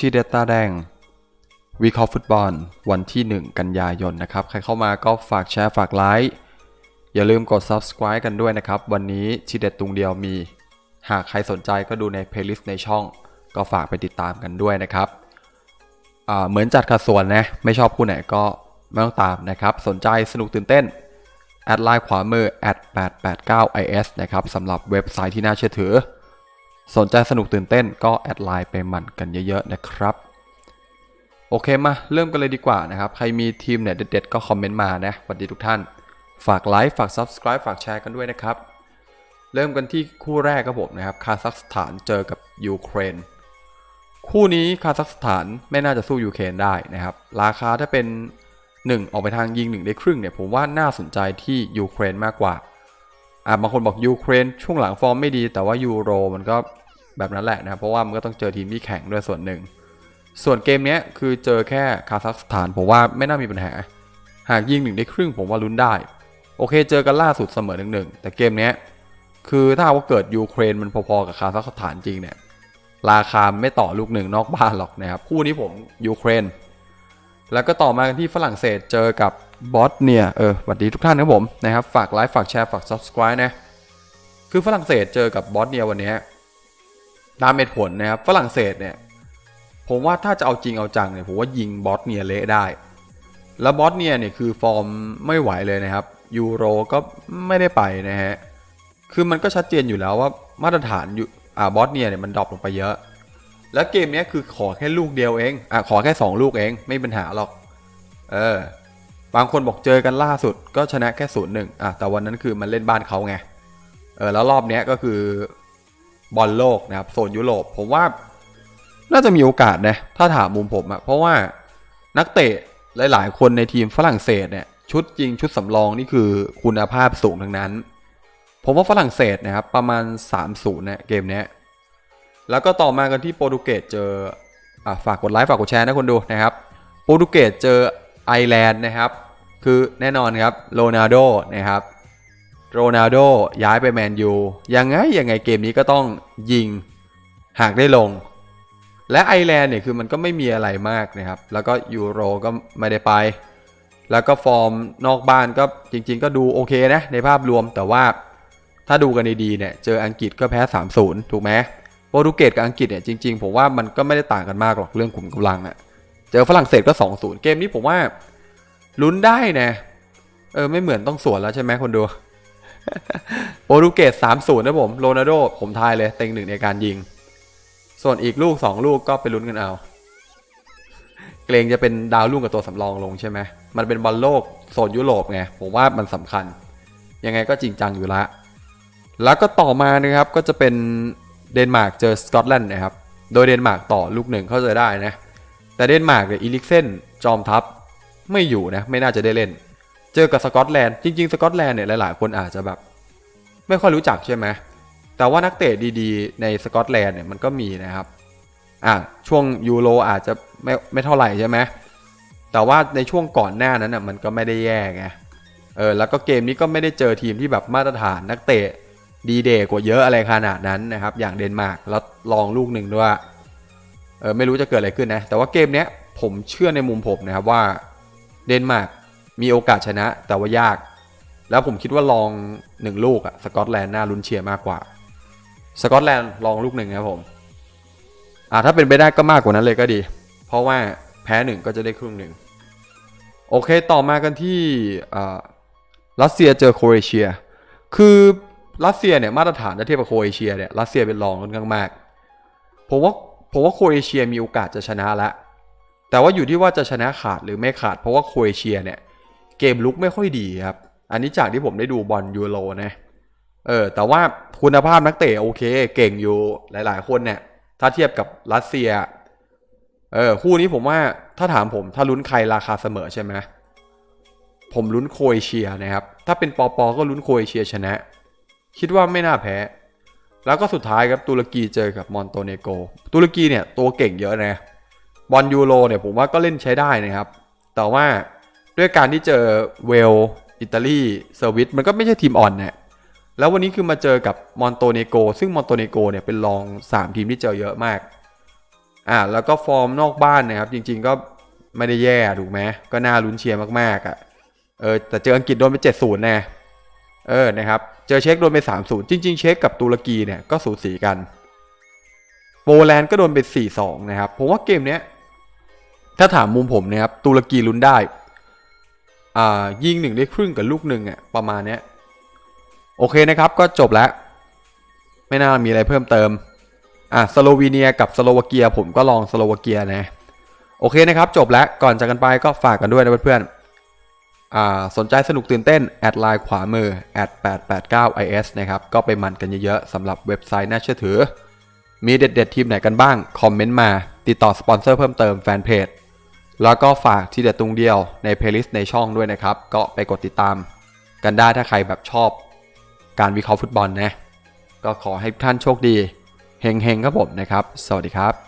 ชีเดต้าแดงวีคอฟุตบอลวันที่ 1 กันยายนนะครับ ใครเข้ามาก็ฝากแชร์ฝากไลค์อย่าลืมกด subscribe กันด้วยนะครับ วันนี้ชีเด็ดตุงเดียวมี หากใครสนใจก็ดูใน playlist ในช่อง ก็ฝากไปติดตามกันด้วยนะครับเหมือนจัดขัดส่วนนะ ไม่ชอบคู่ไหนก็ไม่ต้องตามนะครับ สนใจสนุกตื่นเต้น แอดไลน์ขวามือ @889is นะครับสำหรับเว็บไซต์ที่น่าเชื่อถือ สนใจสนุกตื่นเต้นก็แอดไลน์ไปหมั่นกันเยอะๆนะครับ โอเคมาเริ่มกันเลยดีกว่านะครับ ใครมีทีมเนี่ยเด็ดๆ ก็คอมเมนต์มานะสวัสดีทุกท่าน ฝากไลค์ฝาก Subscribe ฝากแชร์กันด้วยนะครับ เริ่มกันที่คู่แรกครับผมนะครับคาซัคสถานเจอกับยูเครนคู่นี้คาซัคสถานไม่น่าจะสู้ยูเครนได้นะครับ ราคาถ้าเป็น 1 ออกไปทางยิง1ได้ครึ่งเนี่ยผมว่าน่าสนใจที่ยูเครนมากกว่า อ่าบางคนบอกยูเครนช่วงหลังฟอร์มไม่ดี แต่ว่ายูโรมันก็แบบนั้นแหละนะครับเพราะว่ามันก็ต้องเจอทีมที่แข็งด้วยส่วนหนึ่ง ส่วนเกมนี้คือเจอแค่คาซัคสถานผมว่าไม่น่ามีปัญหา หากยิงหนึ่งได้ครึ่งผมว่าลุ้นได้ โอเคเจอกันล่าสุดเสมอหนึ่งหนึ่งแต่เกมนี้คือถ้าว่าเกิดยูเครนมันพอๆกับคาซัคสถานจริงเนี่ยราคาไม่ต่อลูกหนึ่งนอกบ้านหรอกนะครับคู่นี้ผมยูเครน แล้วก็ต่อมากันที่ฝรั่งเศสเจอกับ บอสเนียเออสวัสดีทุกท่านนะครับผมนะครับ ฝากไลค์ฝากแชร์ฝาก subscribe นะ คือฝรั่งเศสเจอกับบอสเนียวันนี้ตามเหตุผลนะครับ ฝรั่งเศสเนี่ย ผมว่าถ้าจะเอาจริงเอาจังเนี่ย ผมว่ายิงบอสเนียเละได้ แล้วบอสเนียเนี่ยคือฟอร์มไม่ไหวเลยนะครับ ยูโรก็ไม่ได้ไปนะฮะ คือมันก็ชัดเจนอยู่แล้วว่ามาตรฐานอยู่อ่าบอสเนียเนี่ยมันดรอปลงไปเยอะ แล้วเกมเนี้ยคือขอแค่ลูกเดียวเอง อะขอแค่ 2 ลูกเอง ไม่มีปัญหาหรอก เออ บางคนบอกเจอกันล่าสุดก็ชนะแค่ศูนย์หนึ่งอะแต่วันนั้นคือมันเล่นบ้านเขาไงเออแล้วรอบเนี้ยก็คือบอลโลกนะครับโซนยุโรปผมว่าน่าจะมีโอกาสนะถ้าถามมุมผมอะเพราะว่านักเตะหลาย ๆ คนในทีมฝรั่งเศสเนี่ยชุดจริงชุดสำรองนี่คือคุณภาพสูงทั้งนั้น ผมว่าฝรั่งเศสนะครับประมาณ 3-0นะเกมเนี้ยแล้วก็ต่อมากันที่โปรตุเกสเจออะฝากกดไลค์ฝากกดแชร์นะคนดูนะครับโปรตุเกสเจอ ไอร์แลนด์นะครับ คือแน่นอนครับโรนัลโดนะครับโรนัลโดย้ายไปแมนยูยังไงยังไงเกมนี้ก็ต้องยิงหากได้ลง และไอร์แลนด์เนี่ยคือมันก็ไม่มีอะไรมากนะครับ แล้วก็ยูโรก็ไม่ได้ไป แล้วก็ฟอร์มนอกบ้านก็จริง ๆ ก็ดูโอเคนะในภาพรวมแต่ว่าถ้าดูกันดีๆเนี่ยเจออังกฤษก็แพ้ 3-0 ถูกไหมโปรตุเกสกับอังกฤษเนี่ยจริง ๆ ผมว่ามันก็ไม่ได้ต่างกันมากหรอกเรื่องขุมกำลังอะ เจอฝรั่งเศสก็2-0เกมนี้ผมว่าลุ้นได้นะเออไม่เหมือนต้องสวนแล้วใช่ไหมคนดูโปรตุเกส3-0นย์นะผมโรนัลโดผมทายเลยเต็งหนึ่งในการยิง ส่วนอีกลูก2ลูกก็ไปลุ้นกันเอา เกรงจะเป็นดาวรุ่งกับตัวสำรองลงใช่ไหมมันเป็นบอลโลกโซนยุโรปไงผมว่ามันสำคัญ ยังไงก็จริงจังอยู่ละแล้วก็ต่อมานะครับก็จะเป็นเดนมาร์กเจอสกอตแลนด์นะครับ โดยเดนมาร์กต่อลูกหนึ่งเข้าใจได้นะ แต่เดนมาร์กเนี่ยอีลิกเซนจอมทัพไม่อยู่นะไม่น่าจะได้เล่น เจอกับสกอตแลนด์จริง ๆ สกอตแลนด์เนี่ยหลายๆคนอาจจะแบบ ไม่ค่อยรู้จักใช่ไหมแต่ว่านักเตะดีๆ ในสกอตแลนด์เนี่ยมันก็มีนะครับอะช่วงยูโรอาจจะไม่ไม่เท่าไหร่ใช่ไหมแต่ว่าในช่วงก่อนหน้านั้นอะมันก็ไม่ได้แย่ไงเออแล้วก็เกมนี้ก็ไม่ได้เจอทีมที่แบบมาตรฐานนักเตะดีเดย์กว่าเยอะอะไรขนาดนั้นนะครับ อย่างเดนมาร์กแล้วลองลูกหนึ่งด้วย เออไม่รู้จะเกิดอะไรขึ้นนะ แต่ว่าเกมเนี้ยผมเชื่อในมุมผมนะครับว่าเดนมาร์กมีโอกาสชนะ แต่ว่ายาก แล้วผมคิดว่าลองหนึ่งลูกอะสกอตแลนด์น่าลุ้นเชียร์มากกว่า สกอตแลนด์ลองลูกหนึ่งครับผมอ่าถ้าเป็นไปได้ก็มากกว่านั้นเลยก็ดี เพราะว่าแพ้หนึ่งก็จะได้ครึ่งหนึ่งโอเคต่อมากันที่อ่ารัสเซียเจอโครเอเชีย คือรัสเซียเนี่ยมาตรฐานถ้าเทียบกับโครเอเชียเนี่ยรัสเซียเป็นรองค่อนข้างมาก ผมว่า ผมว่าโครเอเชียมีโอกาสจะชนะแล้วแต่ว่าอยู่ที่ว่าจะชนะขาดหรือไม่ขาด เพราะว่าโครเอเชียเนี่ยเกมลุกไม่ค่อยดีครับ อันนี้จากที่ผมได้ดูบอลยูโรนะเออแต่ว่าคุณภาพนักเตะโอเค เก่งอยู่หลาย ๆ คนเนี่ยถ้าเทียบกับรัสเซียเออคู่นี้ผมว่าถ้าถามผมถ้าลุ้นใครราคาเสมอใช่ไหมผมลุ้นโครเอเชียนะครับ ถ้าเป็นปอปอก็ลุ้นโครเอเชียชนะ คิดว่าไม่น่าแพ้ แล้วก็สุดท้ายครับตุรกีเจอกับมอนโตเนโกตุรกีเนี่ยตัวเก่งเยอะนะบอลยูโรเนี่ยผมว่าก็เล่นใช้ได้นะครับ แต่ว่าด้วยการที่เจอเวลอิตาลีเซอร์วิสมันก็ไม่ใช่ทีมอ่อนเนี่ยแล้ววันนี้คือมาเจอกับมอนโตเนโกซึ่งมอนโตเนโกเนี่ยเป็นรอง 3 ทีมที่เจอเยอะมากอ่าแล้วก็ฟอร์มนอกบ้านนะครับ จริง ๆก็ไม่ได้แย่ถูกไหมก็น่าลุ้นเชียร์มากๆอะ่ะเออแต่เจออังกฤษโดนไปเจ็ดศูนย์แน่ เออนะครับเจอเช็คโดนไปสามศูนย์จริง ๆ เช็คกับตุรกีเนี่ยก็สูสีกัน โปแลนด์ก็โดนไปสี่สองนะครับผมว่าเกมเนี้ยถ้าถามมุมผมนะครับตุรกีลุ้นได้อ่ายิงหนึ่งได้ครึ่งกับลูกหนึ่งอะประมาณเนี้ยโอเคนะครับก็จบแล้ว ไม่น่ามีอะไรเพิ่มเติมอะสโลวีเนียกับสโลวาเกียผมก็ลองสโลวาเกียนะโอเคนะครับ จบแล้วก่อนจากกันไปก็ฝากกันด้วยนะเพื่อนๆ สนใจสนุกตื่นเต้น แอดไลน์ขวามือแอด 889is นะครับ ก็ไปมันกันเยอะๆสำหรับเว็บไซต์น่าเชื่อถือ มีเด็ดๆ ทีมไหนกันบ้าง คอมเมนต์มา ติดต่อสปอนเซอร์เพิ่มเติมแฟนเพจ แล้วก็ฝากที่เด็ดตรงเดียวในเพลย์ลิสต์ในช่องด้วยนะครับ ก็ไปกดติดตามกันได้ถ้าใครแบบชอบ การวิเคราะห์ฟุตบอลนะ ก็ขอให้ท่านโชคดี เฮงๆครับผมนะครับ สวัสดีครับ